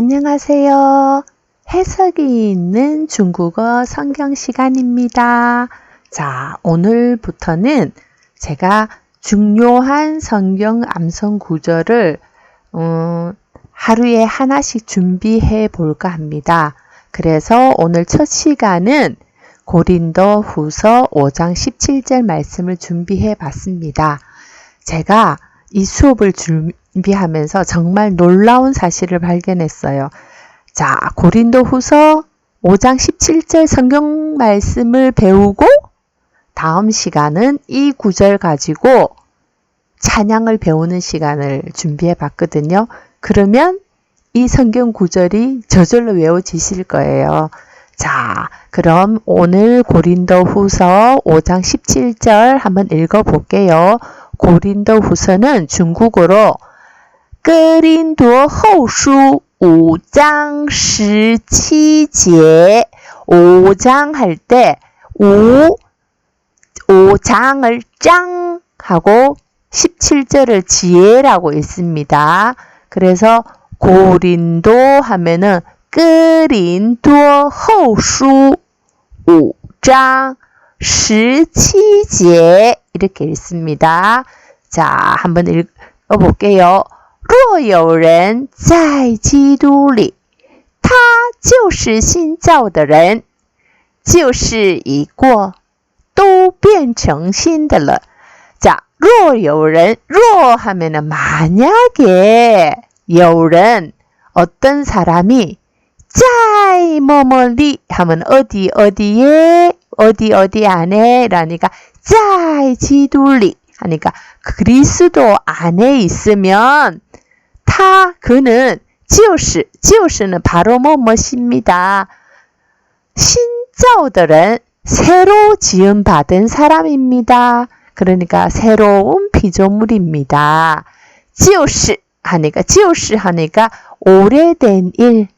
안녕하세요. 해석이 있는 중국어 성경 시간입니다. 자, 오늘부터는 제가 중요한 성경 암송 구절을 음, 하루에 하나씩 준비해 볼까 합니다. 그래서 오늘 첫 시간은 고린도 후서 5장 17절 말씀을 준비해 봤습니다. 제가 이 수업을 준비하면서 정말 놀라운 사실을 발견했어요. 자, 고린도 후서 5장 17절 성경 말씀을 배우고 다음 시간은 이 구절 가지고 찬양을 배우는 시간을 준비해 봤거든요. 그러면 이 성경 구절이 저절로 외워지실 거예요. 자, 그럼 오늘 고린도 후서 5장 17절 한번 읽어 볼게요. 고린도 후서는 중국어로 허수 5장 17제 5장 할 때 5, 5장을 짱 하고 17절을 지혜라고 있습니다. 그래서 고린도 하면은 끄린도 허수 5장 17제 이렇게 읽습니다. 자, 한번 읽어볼게요. 若有人在基督里，他就是新造的人，旧事已过，都变成新的了。 자, 若有人,若 하면은 만약에 有人 어떤 사람이 在뭐뭐리 하면 어디 어디에 어디 어디 안에 라니까 在基督里 하니까 그리스도 안에 있으면 타 그는 지오스 지오스는 바로 뭐 무엇입니다. 신자오들은 새로 지음 받은 사람입니다. 그러니까 새로운 피조물입니다. 지오스 하니까 지오스 하니까 오래된 일.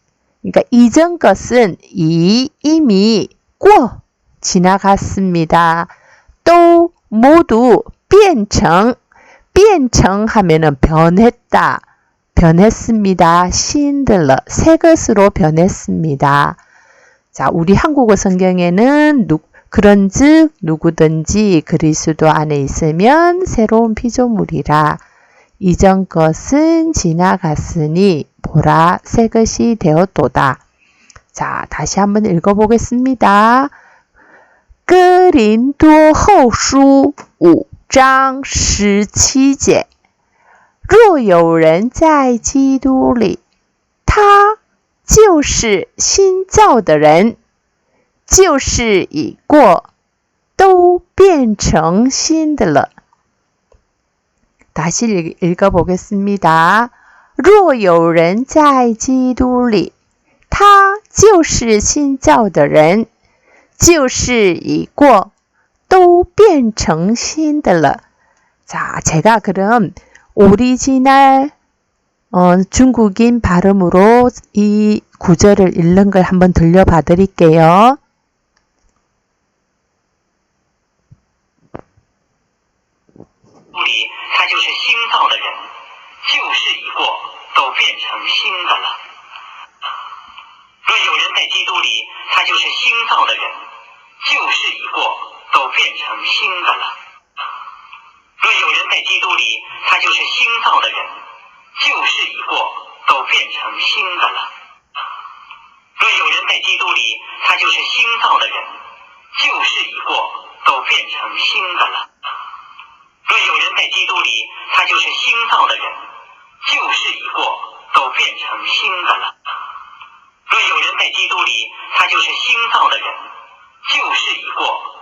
그러니까 이전 것은 이 이미 고 지나갔습니다. 또 모두 变成变成 하면은 변했다. 변했습니다. 신들러 새 것으로 변했습니다. 자, 우리 한국어 성경에는 누, 그런즉 누구든지 그리스도 안에 있으면 새로운 피조물이라 이전 것은 지나갔으니 보라 새 것이 되었도다. 자, 다시 한번 읽어보겠습니다. 哥林多后书五 章十七节若有人在基督里，他就是新造的人，旧事已过，都变成新的了。다시읽어보겠습니다若有人在基督里，他就是新造的人，旧事已过， 都变成新的了。자제가그럼 오리지널 어, 중국인 발음으로 이 구절을 읽는 걸 한번 들려봐 드릴게요. 都变成新的了若有人在基督里，他就是新造的人，旧事已过，都变成新的了。若有人在基督里，他就是新造的人，旧事已过，都变成新的了。若有人在基督里，他就是新造的人，旧事已过，都变成新的了。若有人在基督里，他就是新造的人，旧事已过，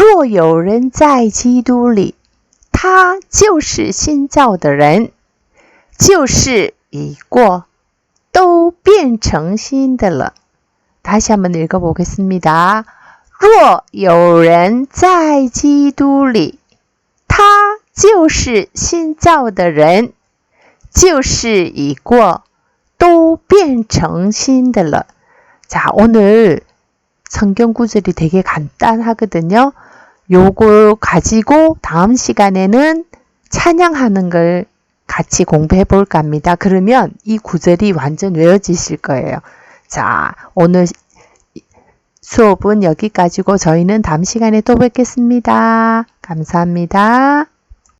若有人在基督里，他就是新造的人，旧事已过， 都变成新的了. 다시 한번 읽어보겠습니다. 若有人在基督里，他就是新造的人，旧事已过，都变成新的了. 자, 오늘 성경 구절이 되게 간단하거든요. 요걸 가지고 다음 시간에는 찬양하는 걸 같이 공부해 볼까 합니다. 그러면 이 구절이 완전 외워지실 거예요. 자, 오늘 수업은 여기까지고 저희는 다음 시간에 또 뵙겠습니다. 감사합니다.